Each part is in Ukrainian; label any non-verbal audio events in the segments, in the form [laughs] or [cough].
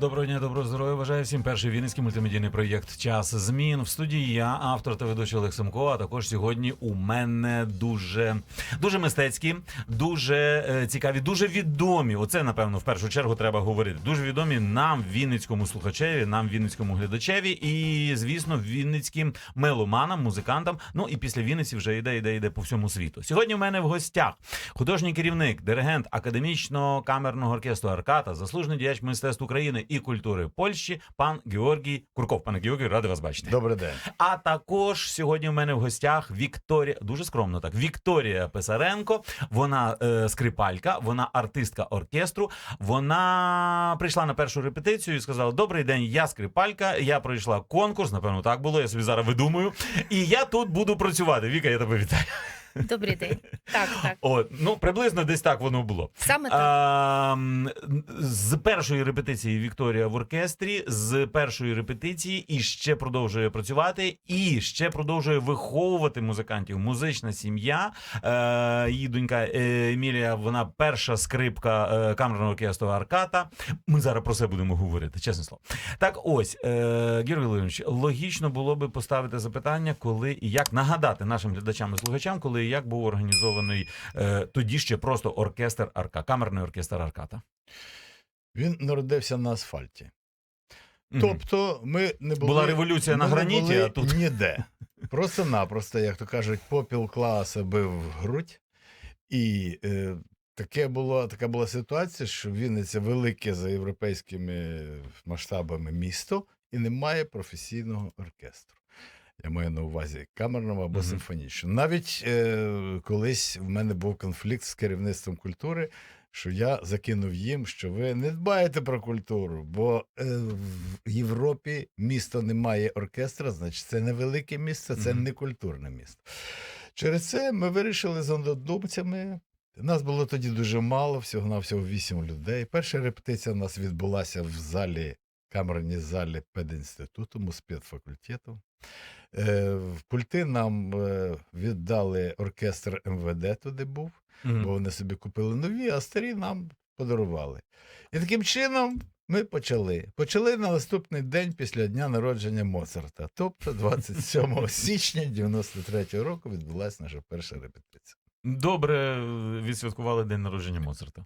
Доброго дня, доброго здоров'я. Бажаю всім перший вінницький мультимедійний проєкт Час змін. В студії я, автор та ведучий Олег Семко. А також сьогодні у мене дуже дуже мистецькі, дуже е, цікаві, дуже відомі. Оце напевно в першу чергу треба говорити. Дуже відомі нам, вінницькому слухачеві, нам, вінницькому глядачеві, і звісно, вінницьким меломанам, музикантам. Ну і після Вінниці вже йде, йде, йде по всьому світу. Сьогодні в мене в гостях художній керівник, диригент академічного камерного оркестру Арката, заслужений діяч мистецтв України і культури Польщі, пан Георгій Курков. Пане Георгій, радий вас бачити. Добрий день. А також сьогодні в мене в гостях Вікторія, дуже скромно так. Вікторія Писаренко. Вона е, скрипалька, вона артистка оркестру. Вона прийшла на першу репетицію і сказала: Добрий день, я скрипалька. Я пройшла конкурс. Напевно, так було. Я собі зараз видумую. І я тут буду працювати. Віка, я тебе вітаю. Добрий день. Так, так. От, ну приблизно десь так воно було. Саме так. А, з першої репетиції Вікторія в оркестрі, з першої репетиції і ще продовжує працювати, і ще продовжує виховувати музикантів. Музична сім'я. Е, її донька е, Емілія, вона перша скрипка е, камерного оркестру Арката. Ми зараз про це будемо говорити, чесне слово. Так, ось е, Георгій Володимирович, логічно було би поставити запитання, коли і як нагадати нашим глядачам і слухачам, коли і як був організований е, тоді ще просто оркестр Арка, камерний оркестр Арката. Він народився на асфальті. Тобто, ми не були Була революція на ми граніті, а тут ніде. Просто-напросто, як то кажуть, попіл класа бив в грудь. І е, таке було, така була ситуація, що Вінниця велике за європейськими масштабами місто і немає професійного оркестру. Я маю на увазі камерного або Мгм. симфонічного. Навіть е, колись в мене був конфлікт з керівництвом культури, що я закинув їм, що ви не дбаєте про культуру, бо е, в Європі місто не має оркестра, значить це не велике місто, це Мгм. не культурне місто. Через це ми вирішили з однодумцями. Нас було тоді дуже мало, всього на всього вісім людей. Перша репетиція у нас відбулася в залі, камерній залі пединституту, муспедфакультету. Е, в пульти нам е, віддали оркестр МВД туди був, Мгм. бо вони собі купили нові, а старі нам подарували. І таким чином ми почали. Почали на наступний день після дня народження Моцарта. Тобто 27 січня 93-го року відбулася наша перша репетиція. добре е, відсвяткували день народження Моцарта.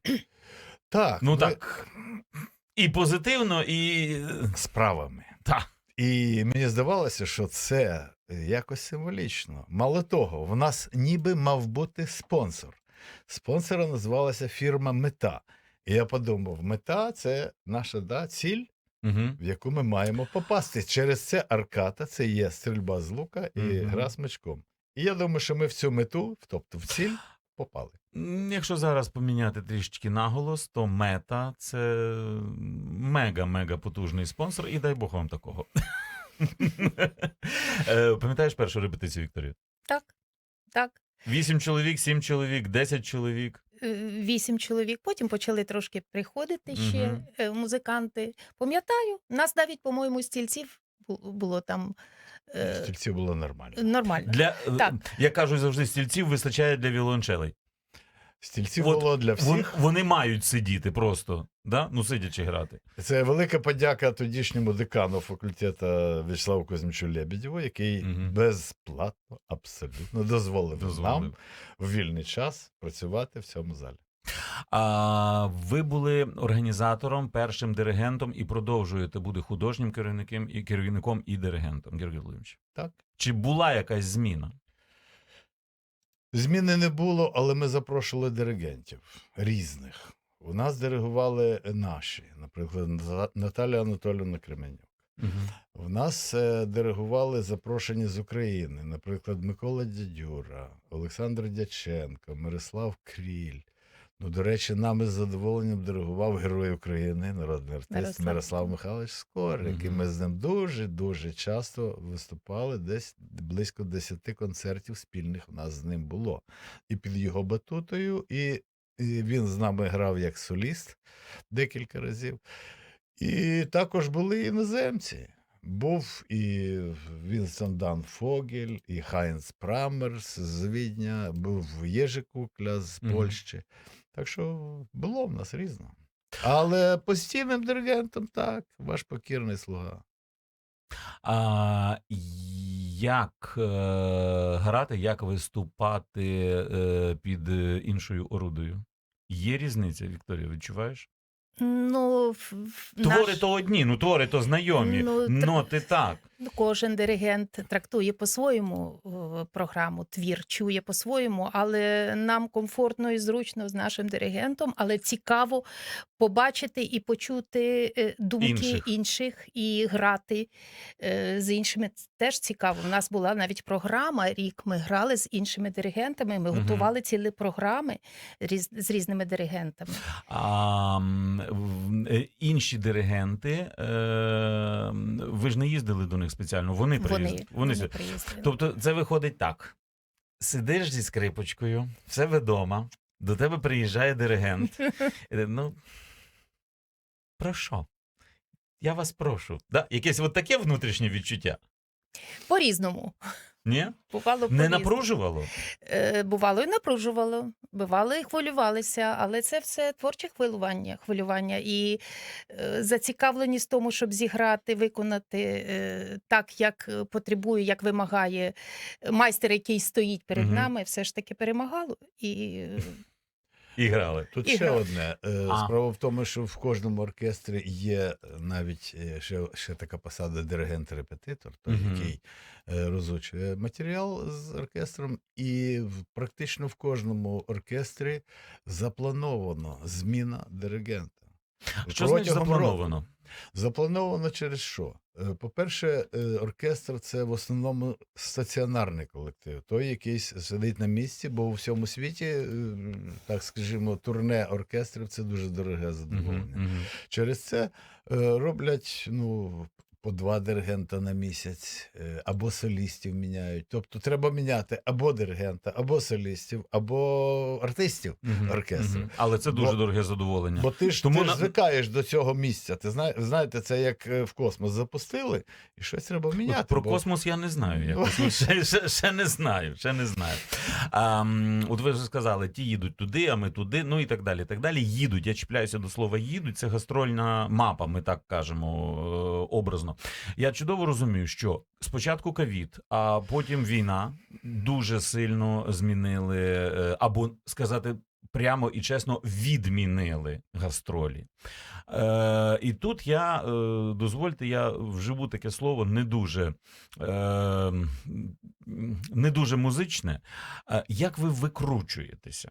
Так, Ну ми так. І позитивно, і справами. та. І мені здавалося, що це якось символічно. Мало того, в нас ніби мав бути спонсор. Спонсором називалася фірма Мета. І я подумав: мета це наша да, ціль, Угу. в яку ми маємо попасти. Через це арката, це є стрільба з лука і Мгм. гра з мечком. І я думаю, що ми в цю мету, тобто в ціль, попали. Якщо зараз поміняти трішечки наголос, то мета це мега-мега потужний спонсор, і дай Бог вам такого. [laughs] Е, Пам'ятаєш першу репетицію, Вікторія? Так. Так. Вісім чоловік, сім чоловік, десять чоловік. Е, Вісім чоловік. Потім почали трошки приходити ще е, музиканти. Пам'ятаю, нас навіть, по-моєму, стільців було там Стільці було нормально. нормально. Для, е, Так. як кажуть завжди, стільців вистачає для віолончелей. Стільці От було для всіх. вони мають сидіти просто, да? ну сидячи грати. Це велика подяка тодішньому декану факультету В'ячеславу Кузьмичу Лебедєву, який Мгм. безплатно абсолютно дозволив, нам в вільний час працювати в цьому залі. А ви були організатором, першим диригентом і продовжуєте бути художнім керівником і керівником і диригентом, Георгій Володимирович. Так. Чи була якась зміна? Зміни не було, але ми запрошували диригентів різних. У нас диригували наші, наприклад, Ната- Наталя Анатолівна Кременюк. В нас е, диригували запрошені з України, наприклад, Микола Дядюра, Олександр Дяченко, Мирослав Кріль. Ну, до речі, нами з задоволенням диригував Герой України, народний артист Мирослав. Мирослав Михайлович Скорик. І Мгм. ми з ним дуже-дуже часто виступали, десь близько 10 концертів спільних у нас з ним було. І під його батутою, і, і він з нами грав як соліст декілька разів. І також були іноземці. Був і Вінстон Дан Фогель, і Хайнц Прамерс з Відня, був Єжи Кукля з. Польщі. Так що було в нас різно. Але постійним диригентом так, ваш покірний слуга. А, як е, грати, як виступати е, під е, іншою орудою? Є різниця, Вікторія, відчуваєш? Ну, Твори наш- то одні, ну твори то знайомі. Ну, тр- Ноти так. Ну, Кожен диригент трактує по-своєму програму, твір чує по-своєму, але нам комфортно і зручно з нашим диригентом, але цікаво побачити і почути е, думки Інших. інших, і грати е, з іншими. Це Теж цікаво. У нас була навіть програма. Рік ми грали з іншими диригентами. Ми Мгм. готували цілі програми з різними диригентами. А е, інші диригенти, ви ж не їздили до них спеціально. Вони приїздили. Вони, Вони, вони приїздили. Тобто, це виходить так: сидиш зі скрипочкою, в себе вдома, до тебе приїжджає диригент. [laughs] Ну, про що? Я вас прошу. Да? Якесь от таке внутрішнє відчуття. По-різному. Ні? Бувало Не напружувало? Е, Бувало і напружувало, бувало і хвилювалися, але це все творче хвилювання, хвилювання і е, зацікавленість в тому, щоб зіграти, виконати е, так, як е, потребує, як вимагає майстер, який стоїть перед Мгм. нами, все ж таки перемагало. І е, І грали. Тут І ще грали. одне. Е, А. Справа в тому, що в кожному оркестрі є навіть е, ще, ще така посада диригент-репетитор, той, угу. який е, розучує матеріал з оркестром, і практично в кожному оркестрі заплановано зміна диригента. Що значить заплановано? року. Заплановано? Через що? Е, По-перше, е, оркестр це в основному стаціонарний колектив, той якийсь сидить на місці, бо у всьому світі, е, так скажімо, турне оркестрів це дуже дороге задоволення. Мгм, мгм. Через це роблять ну, по два диригента на місяць, е, або солістів міняють. Тобто треба міняти або диригента, або солістів, або артистів Мгм, оркестру. мгм. Але це дуже Бо- дороге задоволення. Бо ти ж, Тому ти на- звикаєш до цього місця. Ти зна... знаєте, це як е, в космос запустили, і щось треба міняти. От про бо- космос я не знаю. Я космос [laughs] ще, ще, ще не знаю. Ще не знаю. А, от ви вже сказали, ті їдуть туди, а ми туди, ну і так далі. Так далі. Їдуть. Я чіпляюся до слова їдуть. Це гастрольна мапа, ми так кажемо е, образно. Я чудово розумію, що спочатку ковід, а потім війна дуже сильно змінили, е, або сказати. Прямо і чесно відмінили гастролі. Е, і тут я, е, дозвольте, я вживу таке слово не дуже, е, не дуже музичне. Е, як ви викручуєтеся?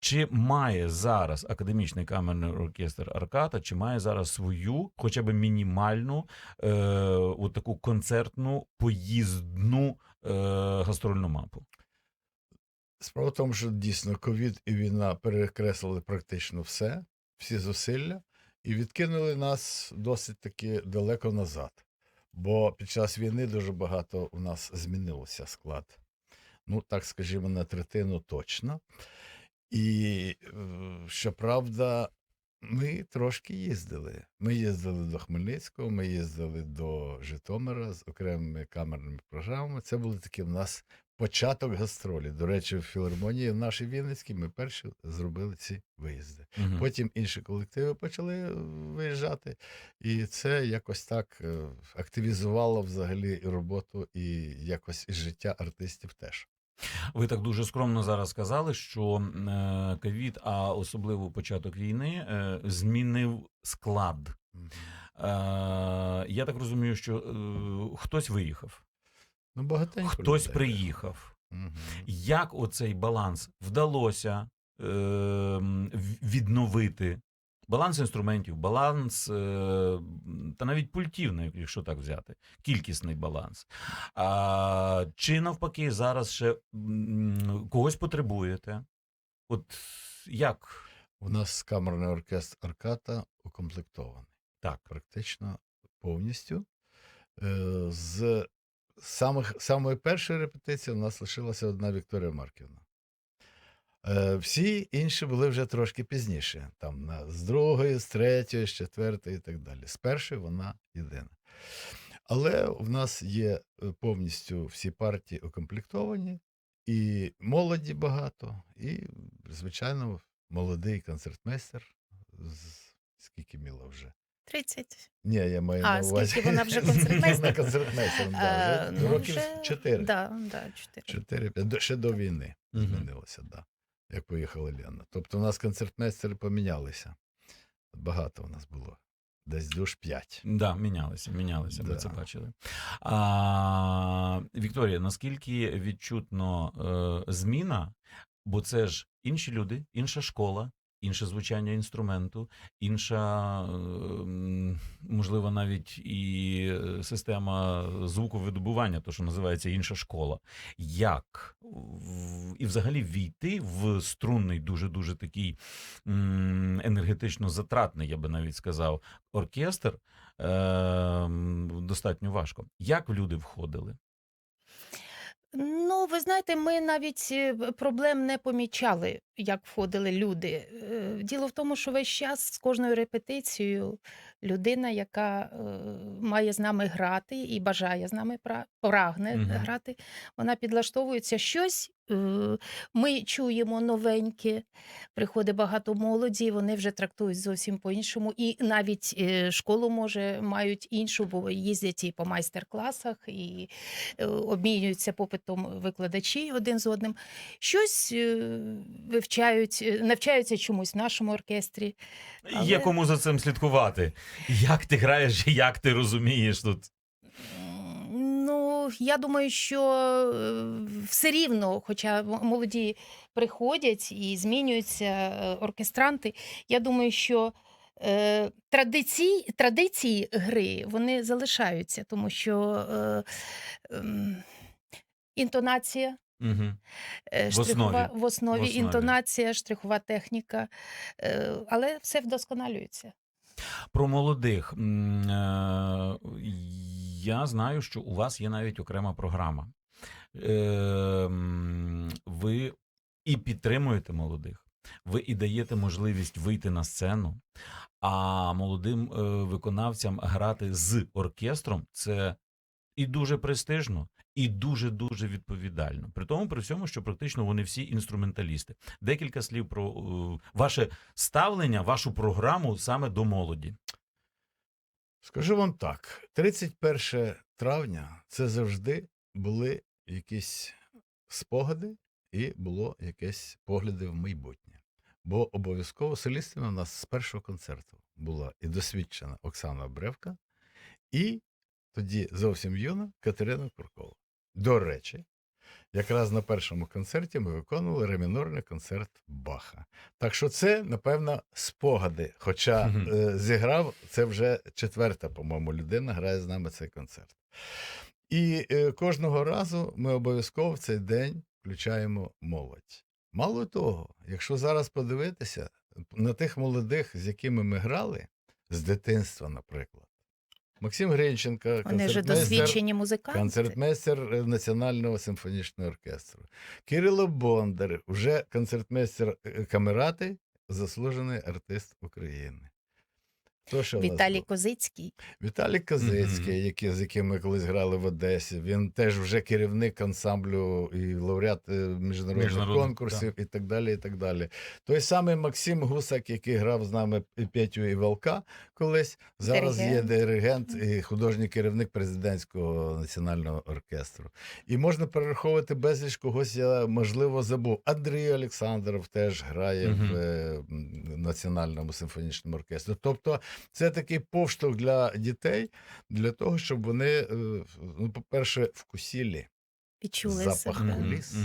Чи має зараз академічний камерний оркестр Арката, чи має зараз свою, хоча б мінімальну, е, от таку концертну поїздну е, гастрольну мапу? Справа в тому, що дійсно ковід і війна перекреслили практично все, всі зусилля, і відкинули нас досить таки далеко назад. Бо під час війни дуже багато у нас змінилося склад. Ну, так скажімо, на третину точно. І е, щоправда, ми трошки їздили. Ми їздили до Хмельницького, ми їздили до Житомира з окремими камерними програмами. Це були такі в нас початок гастролі. До речі, в філармонії в нашій Вінницькій ми перші зробили ці виїзди. Мгм. Потім інші колективи почали е, виїжджати, і це якось так е, активізувало взагалі і роботу, і якось і життя артистів теж. Ви так дуже скромно зараз сказали, що е, ковід, а особливо початок війни, змінив склад. Я так розумію, що хтось виїхав, Ну, багатенько хтось людей. приїхав. Мгм. Як оцей баланс вдалося е, відновити? Баланс інструментів, баланс е, та навіть пультів, якщо так взяти, кількісний баланс. А, чи навпаки, зараз ще когось потребуєте? От як? У нас камерний оркестр Арката укомплектований. Так. Практично повністю. Е, З самих, самої першої репетиції у нас лишилася одна Вікторія Марківна. Е, Всі інші були вже трошки пізніше. Там на, з другої, з третьої, з четвертої і так далі. З першої вона єдина. Але в нас є е, повністю всі партії укомплектовані, і молоді багато, і, звичайно, молодий концертмейстер Скільки Міла вже? 30. Ні, я маю А, на увазі. скільки вона вже [laughs] концертмейстер? Вона концертмейстером, да, Е, вже ну, років вже- 4. Да, да, 4. 4 ще до війни Мгм. змінилося, да, як поїхала Лена. Тобто у нас концертмейстери помінялися. Багато у нас було. Десь душ 5. Да, мінялися, мінялися, ми Да. це бачили. А, Вікторія, наскільки відчутно е, зміна, бо це ж інші люди, інша школа, інше звучання інструменту, інша, е, можливо, навіть і е, система звуковидобування, то що називається інша школа. Як і взагалі війти в струнний, дуже дуже такий енергетично затратний, я би навіть сказав, оркестр е, достатньо важко. Як люди входили? Ну, ви знаєте, ми навіть е, проблем не помічали, як входили люди. Е, Діло в тому, що весь час з кожною репетицією людина, яка е, має з нами грати і бажає з нами пра- прагне Мгм. грати, вона підлаштовується щось. Е, Ми чуємо новеньке, приходить багато молоді, вони вже трактують зовсім по-іншому. І навіть е, школу може мають іншу, бо їздять і по майстер-класах, і е, обмінюються попитом викладачі один з одним. Щось вивчають, навчаються чомусь в нашому оркестрі. Але- Є кому за цим слідкувати? Як ти граєш, як ти розумієш тут? Ну, я думаю, що е, все рівно, хоча молоді приходять і змінюються е, оркестранти, я думаю, що е, традиції, традиції гри вони залишаються, тому що е, ем, інтонація. Угу. Е, В Штрихова, основі. в основі В основі. інтонація, штрихова техніка, е, але все вдосконалюється. Про молодих. Я знаю, що у вас є навіть окрема програма. Е, Ви і підтримуєте молодих, ви і даєте можливість вийти на сцену, а молодим е, виконавцям грати з оркестром це і дуже престижно, і дуже дуже відповідально. При тому, при всьому, що практично вони всі інструменталісти. Декілька слів про е, ваше ставлення, вашу програму саме до молоді. Скажу вам так: 31 травня це завжди були якісь спогади і було якесь погляди в майбутнє. Бо обов'язково солістами у нас з першого концерту була і досвідчена Оксана Бревка, і тоді зовсім юна Катерина Куркова. До речі, якраз на першому концерті ми виконували ремінорний концерт Баха. Так що це, напевно, спогади. Хоча е, зіграв це вже четверта, по-моєму, людина грає з нами цей концерт. І е, кожного разу ми обов'язково в цей день включаємо молодь. Мало того, якщо зараз подивитися на тих молодих, з якими ми грали з дитинства, наприклад. Максим Гринченко, Вони вже досвідчені музиканти. Концертмейстер е, Національного симфонічного оркестру. Кирило Бондар, вже концертмейстер е, камерати, заслужений артист України. Хто ще Віталій? Козицький. Віталій Козицький, який, з яким ми колись грали в Одесі. Він теж вже керівник ансамблю і лауреат е, міжнародних Міжнародних, конкурсів і так далі. і так далі. Той самий Максим Гусак, який грав з нами Петю і Валка колись, зараз є Диригент. диригент і художній керівник президентського національного оркестру. І можна перераховувати безліч когось, я можливо забув. Андрій Олександров теж грає Мгм. в е, національному симфонічному оркестрі. Тобто, це такий повштовх для дітей, для того, щоб вони, е, ну, по-перше, вкусілі, Відчули Запах себе. Мгм. куліс.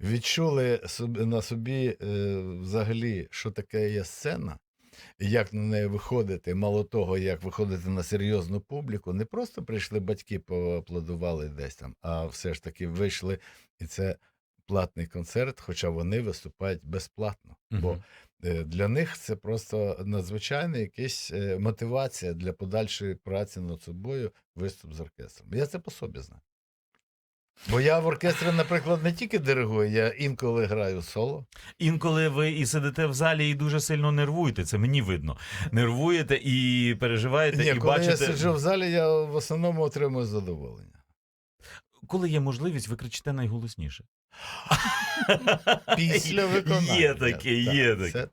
відчули собі, на собі е, взагалі, що таке є сцена, як на неї виходити. Мало того, як виходити на серйозну публіку, не просто прийшли батьки, поаплодували десь там, а все ж таки вийшли, і це платний концерт, хоча вони виступають безплатно. Бо Е, Для них це просто надзвичайна якась е, мотивація для подальшої праці над собою, виступ з оркестром. Я це по собі знаю. Бо я в оркестрі, наприклад, не тільки диригую, я інколи граю соло. Інколи ви і сидите в залі і дуже сильно нервуєте, це мені видно. Нервуєте і переживаєте, Ні, і коли бачите. я сиджу в залі, я в основному отримую задоволення. Коли є можливість, ви кричите найголосніше. Після [laughs] виконання. Є таке, є таке.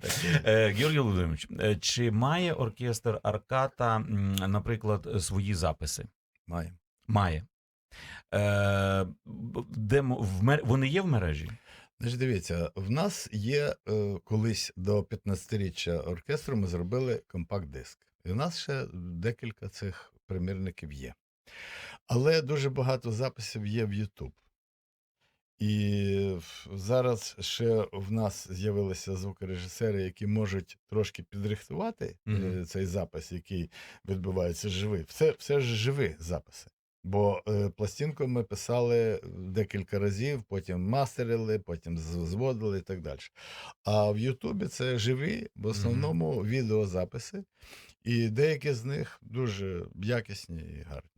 Георгій Володимирович, е, чи має оркестр Арката, наприклад, свої записи? Маємо. Має. Е, де, в мер... Вони є в мережі? Значить, дивіться, в нас є е, колись до 15-річчя оркестру ми зробили компакт-диск. І в нас ще декілька цих примірників є. Але дуже багато записів є в YouTube. І зараз ще в нас з'явилися звукорежисери, які можуть трошки підрихтувати е, Мгм. цей запис, який відбувається живий. Все, все ж живі записи. Бо е, пластинку ми писали декілька разів, потім мастерили, потім зводили і так далі. А в Ютубі це живі, в основному відеозаписи, і деякі з них дуже якісні і гарні.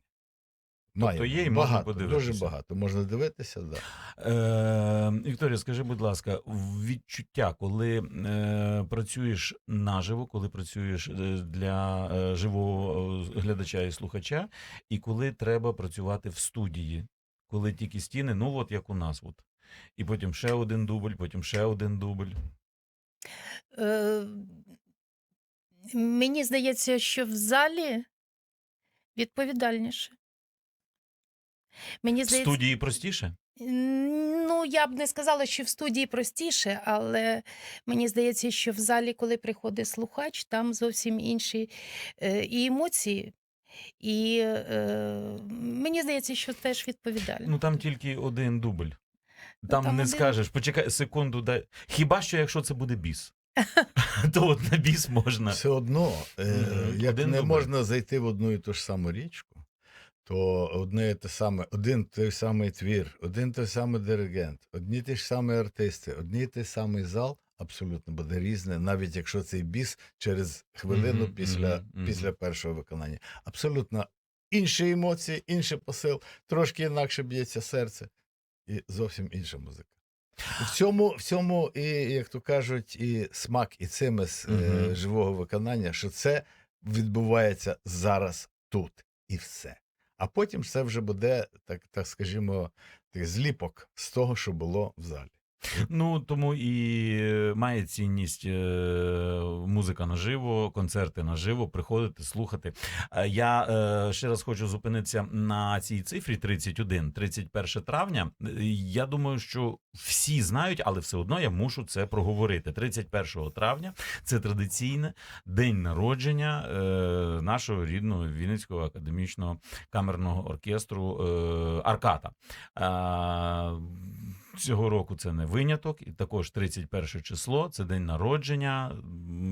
Маємо. є і можна багато, подивитися. Дуже багато. Можна дивитися, да. Е, Вікторія, скажи, будь ласка, відчуття, коли е, працюєш наживо, коли працюєш е, для е, живого е, глядача і слухача, і коли треба працювати в студії, коли тільки стіни, ну от як у нас, от. і потім ще один дубль, потім ще один дубль. Е, мені здається, що в залі відповідальніше. Мені В здається, студії простіше? ну я б не сказала, що в студії простіше, але мені здається, що в залі, коли приходить слухач, там зовсім інші е, і емоції. І е, мені здається, що теж відповідально. Ну там тільки один дубль. Там, там не один. скажеш, почекай секунду, дай. Хіба що якщо це буде біс? [laughs] То от на біс можна. Все одно, е, Мгм. як Один не дубль. можна зайти в одну і ту ж саму річку, то одне те саме, один той самий твір, один той самий диригент, одні ті ж самі артисти, одні той самий зал абсолютно буде різне, навіть якщо цей біс через хвилину Мгм, після, мгм, мгм. після першого виконання. Абсолютно інші емоції, інший посил, трошки інакше б'ється серце, і зовсім інша музика. В цьому, в цьому і, як то кажуть, і смак, і цимес Мгм. е, живого виконання, що це відбувається зараз тут і все. А потім це вже буде, так, так скажімо, так, зліпок з того, що було в залі. Ну тому і має цінність е, музика наживо, концерти наживо, приходити, слухати. Е, Я е, ще раз хочу зупинитися на цій цифрі 31, 31 травня. Я думаю, що всі знають, але все одно я мушу це проговорити. 31 травня це традиційне день народження нашого рідного Вінницького академічного камерного оркестру Арката. Цього року це не виняток, і також 31 число, це день народження.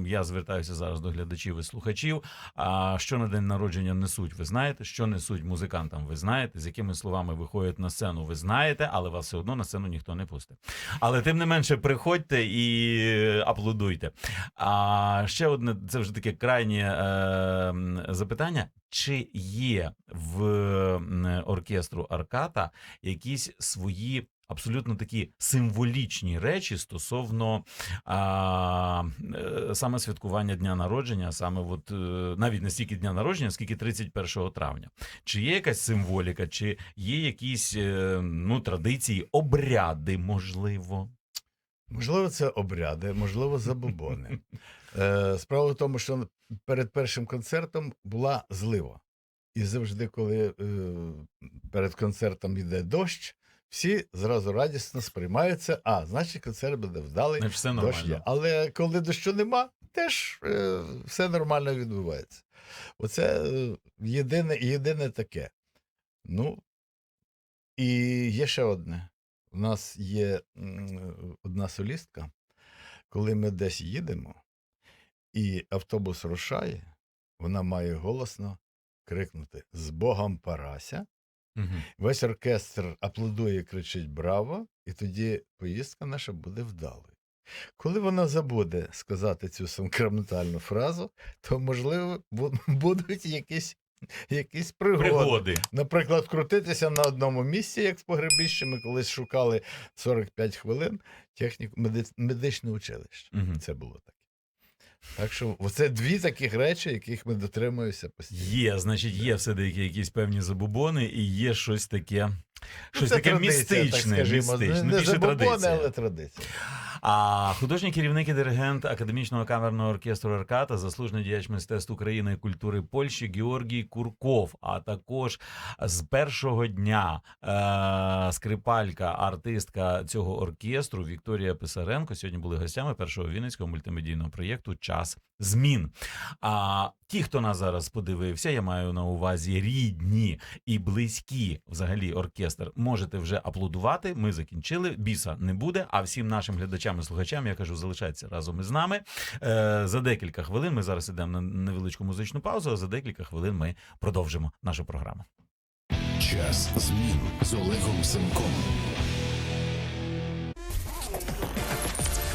Я звертаюся зараз до глядачів і слухачів. А що на день народження несуть, ви знаєте, що несуть музикантам, ви знаєте, з якими словами виходять на сцену, ви знаєте, але вас все одно на сцену ніхто не пустить. Але тим не менше, приходьте і аплодуйте. А ще одне, це вже таке крайнє е, запитання: чи є в оркестру Арката якісь свої абсолютно такі символічні речі стосовно а, е, саме святкування дня народження, саме от е, навіть не стільки дня народження, скільки 31 травня. Чи є якась символіка, чи є якісь е, ну, традиції, обряди, можливо? Можливо, це обряди, можливо, забобони. [laughs] Справа в тому, що перед першим концертом була злива. І завжди, коли перед концертом йде дощ, всі зразу радісно сприймаються, а значить, концерт буде вдалий. Не все Дощ є. Але коли дощу нема, теж е, все нормально відбувається. Оце е, єдине, єдине таке. Ну, і є ще одне. У нас є одна солістка, коли ми десь їдемо, і автобус рушає, вона має голосно крикнути з Богом Парася. Мгм. Весь оркестр аплодує, кричить Браво! І тоді поїздка наша буде вдалою. Коли вона забуде сказати цю сакраментальну фразу, то, можливо, [laughs] будуть якісь, якісь пригоди. Пригоди. Наприклад, крутитися на одному місці, як в погребіщі, ми колись шукали 45 хвилин техніку меди- медичне училище. Мгм. Це було таке. Так що це дві таких речі, яких ми дотримуємося постійно. Є, значить, є все деякі якісь певні забубони, і є щось таке. Щось Це таке традиція, містичне, так скажімо. містичне. Не, Ну, не більше забобони, традиція. але традиція. А художній керівник і диригент академічного камерного оркестру РК та заслужений діяч мистецтв України і культури Польщі Георгій Курков. А також з першого дня е- скрипалька, артистка цього оркестру Вікторія Писаренко сьогодні були гостями першого вінницького мультимедійного проєкту Час змін. А ті, хто нас зараз подивився, я маю на увазі рідні і близькі взагалі оркестр. Можете вже аплодувати. Ми закінчили. Біса не буде. А всім нашим глядачам і слухачам я кажу, залишайтеся разом із нами. Е, за декілька хвилин ми зараз ідемо на невеличку музичну паузу. А за декілька хвилин ми продовжимо нашу програму. Час змін з Олегом Семком.